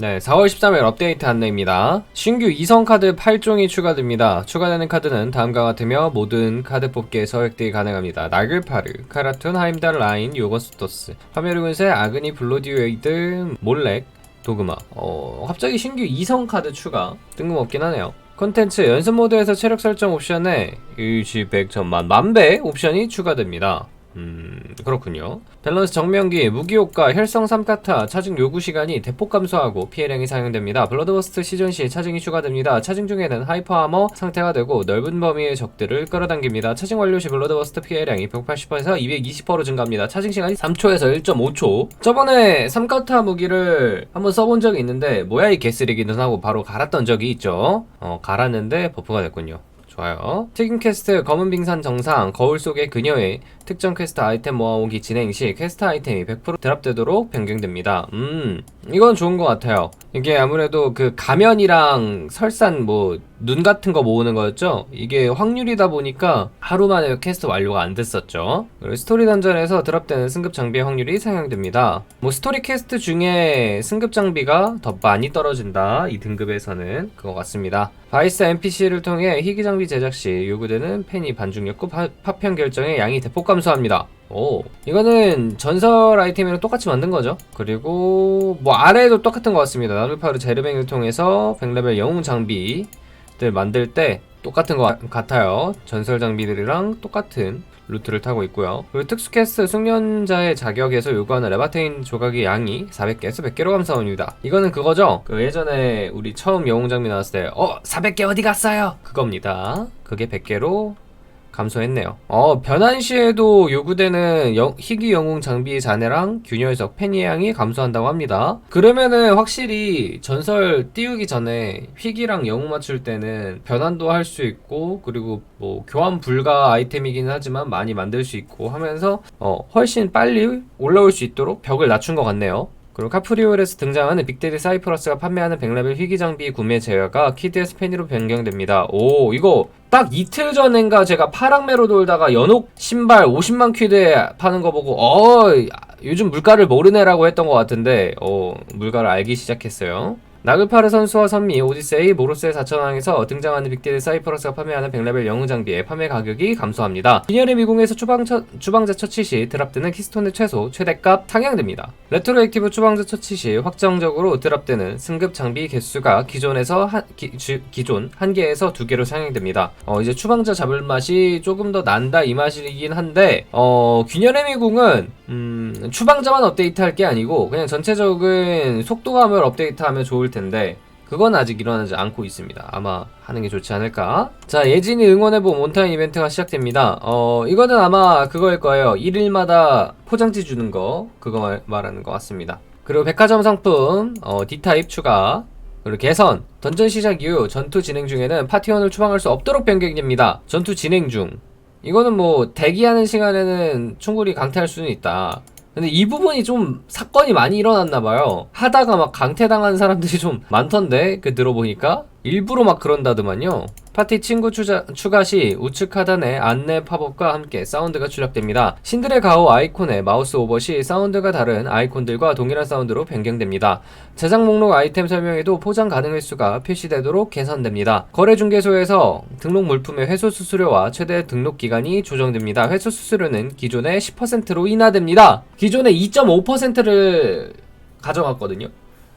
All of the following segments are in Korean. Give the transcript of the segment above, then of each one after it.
네, 4월 13일 업데이트 안내입니다. 신규 이성 카드 8종이 추가됩니다. 추가되는 카드는 다음과 같으며 모든 카드 뽑기에서 획득이 가능합니다. 나글파르, 카라툰, 하임달 라인, 요거스토스, 파메르 군세, 아그니, 블로디웨이드, 몰렉, 도그마. 어, 갑자기 신규 이성 카드 추가. 뜬금없긴 하네요. 컨텐츠 연습 모드에서 체력 설정 옵션에 일시 100 전만 만배 옵션이 추가됩니다. 음, 그렇군요. 밸런스 정면기, 무기효과, 혈성 3카타, 차징 요구 시간이 대폭 감소하고 피해량이 상향됩니다. 블러드버스트 시전 시 차징이 추가됩니다. 차징 중에는 하이퍼 아머 상태가 되고 넓은 범위의 적들을 끌어당깁니다. 차징 완료 시 블러드버스트 피해량이 180%에서 220%로 증가합니다. 차징 시간이 3초에서 1.5초. 저번에 3카타 무기를 한번 써본 적이 있는데 뭐야 이 개쓰레기는 하고 바로 갈았던 적이 있죠. 어, 갈았는데 버프가 됐군요. 좋아요. 튀김 퀘스트 검은 빙산 정상 거울 속의 그녀의 특정 퀘스트 아이템 모아오기 진행 시 퀘스트 아이템이 100% 드랍되도록 변경됩니다. 음, 이건 좋은 것 같아요. 이게 아무래도 그 가면이랑 설산 뭐 눈 같은 거 모으는 거였죠. 이게 확률이다 보니까 하루 만에 퀘스트 완료가 안 됐었죠. 스토리 던전에서 드랍되는 승급 장비의 확률이 상향됩니다. 뭐 스토리 퀘스트 중에 승급 장비가 더 많이 떨어진다. 이 등급에서는 그거 같습니다. 바이스 NPC를 통해 희귀 장비 제작 시 요구되는 펜이 반중 욕구 파, 파편 결정의 양이 대폭 감소합니다. 오, 이거는 전설 아이템이랑 똑같이 만든 거죠. 그리고 뭐 아래에도 똑같은 것 같습니다. 나루파르 제르뱅을 통해서 100레벨 영웅 장비들 만들 때 똑같은 것 같- 같아요. 전설 장비들이랑 똑같은 루트를 타고 있고요. 그리고 특수 캐스트 숙련자의 자격에서 요구하는 레바테인 조각의 양이 400개에서 100개로 감소합니다. 이거는 그거죠? 그 예전에 우리 처음 영웅 장비 나왔을 때, 어, 400개 어디 갔어요? 그겁니다. 그게 100개로 감소했네요. 어, 변환 시에도 요구되는 영- 희귀 영웅 장비의 잔해랑 균열석 펜의 양이 감소한다고 합니다. 그러면은 확실히 전설 띄우기 전에 희귀랑 영웅 맞출 때는 변환도 할 수 있고 그리고 뭐 교환 불가 아이템이긴 하지만 많이 만들 수 있고 하면서 어, 훨씬 빨리 올라올 수 있도록 벽을 낮춘 것 같네요. 그리고 카프리올에서 등장하는 빅데리 사이프러스가 판매하는 100레벨 희귀 장비 구매 제외가 키드의 스페니로 변경됩니다. 오, 이거 딱 이틀 전인가 제가 파랑매로 돌다가 연옥 신발 50만 퀴드에 파는 거 보고 어, 요즘 물가를 모르네라고 했던 것 같은데 어, 물가를 알기 시작했어요. 나글파르 선수와 선미, 오디세이, 모로스의 4천왕에서 등장하는 빅데리 사이퍼러스가 판매하는 100레벨 영웅 장비의 판매 가격이 감소합니다. 빈혈의 미궁에서 추방처, 추방자 처치 시 드랍되는 키스톤의 최소, 최대값 상향됩니다. 레트로 액티브 추방자 처치 시 확정적으로 드랍되는 승급 장비 개수가 기존에서 한, 기, 존 1개에서 2개로 상향됩니다. 어, 이제 추방자 잡을 맛이 조금 더 난다 이 맛이긴 한데 어, 균열의 미궁은 음, 추방자만 업데이트할 게 아니고 그냥 전체적인 속도감을 업데이트하면 좋을 텐데 그건 아직 일어나지 않고 있습니다. 아마 하는 게 좋지 않을까? 자, 예진이 응원해보 몬타인 이벤트가 시작됩니다. 어, 이거는 아마 그거일 거예요. 1일마다 포장지 주는 거, 그거 말- 말하는 것 같습니다. 그리고 백화점 상품, 어, D타입 추가, 그리고 개선, 던전 시작 이후 전투 진행 중에는 파티원을 추방할 수 없도록 변경됩니다. 전투 진행 중. 이거는 뭐 대기하는 시간에는 충분히 강퇴할 수는 있다. 근데 이 부분이 좀 사건이 많이 일어났나 봐요. 하다가 막 강퇴당한 사람들이 좀 많던데 그 들어보니까 일부러 막 그런다더만요. 파티 친구 추자, 추가 시 우측 하단에 안내 팝업과 함께 사운드가 출력됩니다. 신들의 가오 아이콘의 마우스 오버 시 사운드가 다른 아이콘들과 동일한 사운드로 변경됩니다. 제작 목록 아이템 설명에도 포장 가능 횟수가 표시되도록 개선됩니다. 거래 중개소에서 등록 물품의 회수 수수료와 최대 등록 기간이 조정됩니다. 회수 수수료는 기존의 10%로 인하됩니다. 기존의 2.5%를 가져갔거든요.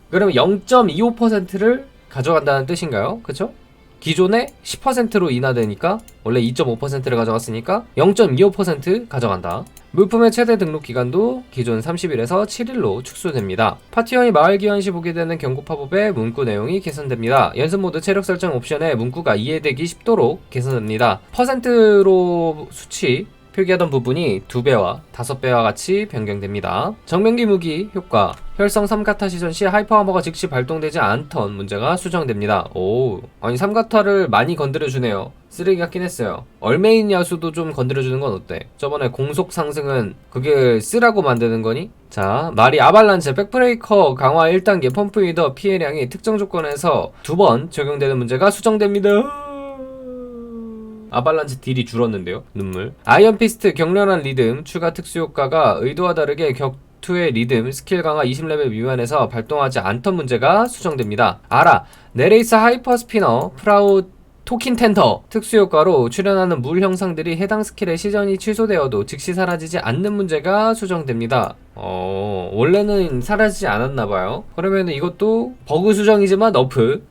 그러면 0.25%를 가져간다는 뜻인가요? 그쵸? 기존의 10%로 인하되니까 원래 2.5%를 가져갔으니까 0.25% 가져간다. 물품의 최대 등록 기간도 기존 30일에서 7일로 축소됩니다. 파티원이 마을 기원 시 보게 되는 경고 팝업의 문구 내용이 개선됩니다. 연습 모드 체력 설정 옵션에 문구가 이해되기 쉽도록 개선됩니다. 퍼센트로 수치 표기하던 부분이 2배와 5배와 같이 변경됩니다. 정면기 무기 효과 혈성 3가타 시전 시 하이퍼 하머가 즉시 발동되지 않던 문제가 수정됩니다. 오, 아니 3가타를 많이 건드려주네요. 쓰레기 같긴 했어요. 얼메인 야수도 좀 건드려주는 건 어때? 저번에 공속 상승은 그게 쓰라고 만드는 거니? 자, 말이 아발란체 백브레이커 강화 1단계 펌프 위더 피해량이 특정 조건에서 두 번 적용되는 문제가 수정됩니다. 아발란체 딜이 줄었는데요. 눈물. 아이언 피스트 격렬한 리듬 추가 특수 효과가 의도와 다르게 격 2의 리듬, 스킬 강화 20레벨 미만에서 발동하지 않던 문제가 수정됩니다. 알아. 네레이스 하이퍼 스피너, 프라우 토킨 텐터 특수 효과로 출현하는 물 형상들이 해당 스킬의 시전이 취소되어도 즉시 사라지지 않는 문제가 수정됩니다. 어, 원래는 사라지지 않았나 봐요. 그러면 이것도 버그 수정이지만 너프.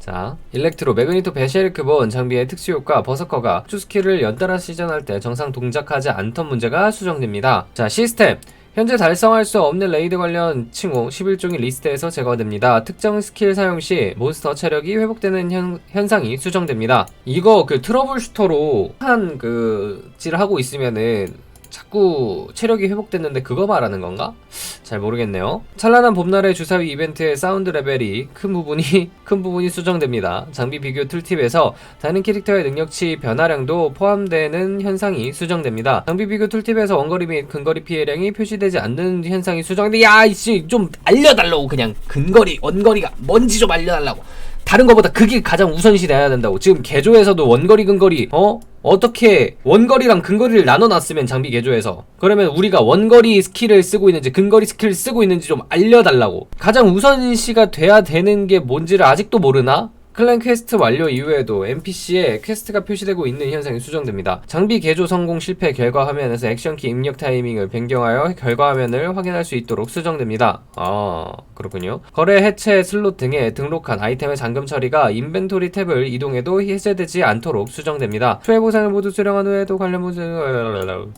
자, 일렉트로 매그니토 베셰르크본 장비의 특수 효과 버서커가 투 스킬을 연달아 시전할 때 정상 동작하지 않던 문제가 수정됩니다. 자, 시스템. 현재 달성할 수 없는 레이드 관련 칭호 11종이 리스트에서 제거됩니다. 특정 스킬 사용 시 몬스터 체력이 회복되는 현, 현상이 수정됩니다. 이거 그 트러블 슈터로 한 그 질 하고 있으면은 자꾸 체력이 회복됐는데 그거 말하는 건가? 잘 모르겠네요. 찬란한 봄날의 주사위 이벤트의 사운드 레벨이 큰 부분이 큰 부분이 수정됩니다. 장비 비교 툴팁에서 다른 캐릭터의 능력치 변화량도 포함되는 현상이 수정됩니다. 장비 비교 툴팁에서 원거리 및 근거리 피해량이 표시되지 않는 현상이 수정돼. 야, 이씨 좀 알려달라고 그냥 근거리, 원거리가 뭔지 좀 알려달라고. 다른 거보다 그게 가장 우선시 돼야 된다고. 지금 개조에서도 원거리 근거리 어 어떻게 원거리랑 근거리를 나눠놨으면 장비 개조에서 그러면 우리가 원거리 스킬을 쓰고 있는지 근거리 스킬을 쓰고 있는지 좀 알려달라고. 가장 우선시가 돼야 되는 게 뭔지를 아직도 모르나? 클랜 퀘스트 완료 이후에도 NPC에 퀘스트가 표시되고 있는 현상이 수정됩니다. 장비 개조 성공 실패 결과 화면에서 액션키 입력 타이밍을 변경하여 결과 화면을 확인할 수 있도록 수정됩니다. 아, 그렇군요. 거래 해체 슬롯 등에 등록한 아이템의 잠금 처리가 인벤토리 탭을 이동해도 해제되지 않도록 수정됩니다. 초회 보상을 모두 수령한 후에도 관련 보상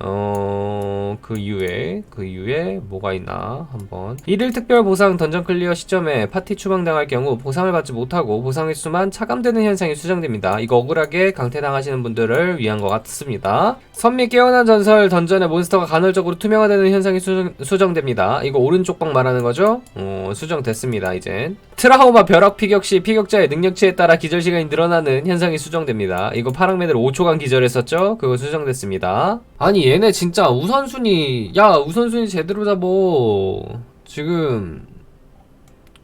어, 그 이후에, 그 이후에 뭐가 있나, 한번. 1일 특별 보상 던전 클리어 시점에 파티 추방당할 경우 보상을 받지 못하고 보상의 수만 차감되는 현상이 수정됩니다. 이거 억울하게 강퇴당하시는 분들을 위한 것 같습니다. 선미 깨어난 전설 던전의 몬스터가 간헐적으로 투명화되는 현상이 수정, 수정 됩니다. 이거 오른쪽 방 말하는 거죠? 어, 수정됐습니다, 이젠. 트라우마 벼락 피격 시 피격자의 능력치에 따라 기절 시간이 늘어나는 현상이 수정됩니다. 이거 파랑맨을 5초간 기절했었죠? 그거 수정됐습니다. 아니 얘네 진짜 우선순위 야 우선순위 제대로 잡어. 지금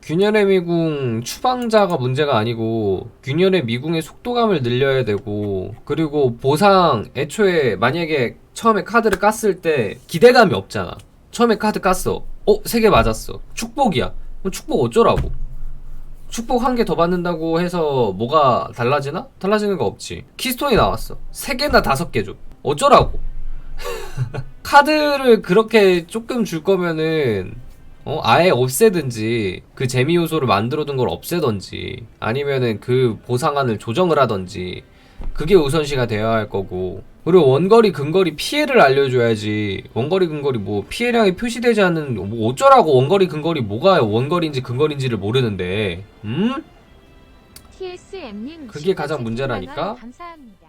균열의 미궁 추방자가 문제가 아니고 균열의 미궁의 속도감을 늘려야 되고 그리고 보상 애초에 만약에 처음에 카드를 깠을 때 기대감이 없잖아. 처음에 카드 깠어. 어? 세 개 맞았어. 축복이야. 그럼 축복 어쩌라고? 축복 한 개 더 받는다고 해서 뭐가 달라지나? 달라지는 거 없지. 키스톤이 나왔어. 세 개나 다섯 개 줘. 어쩌라고 카드를 그렇게 조금 줄 거면은 어 아예 없애든지 그 재미 요소를 만들어둔 걸 없애던지 아니면은 그 보상안을 조정을 하던지 그게 우선시가 되어야 할 거고 그리고 원거리 근거리 피해를 알려줘야지 원거리 근거리 뭐 피해량이 표시되지 않는 뭐 어쩌라고 원거리 근거리 뭐가 원거리인지 근거리인지를 모르는데 음? TSM님 그게 가장 문제라니까? 감사합니다.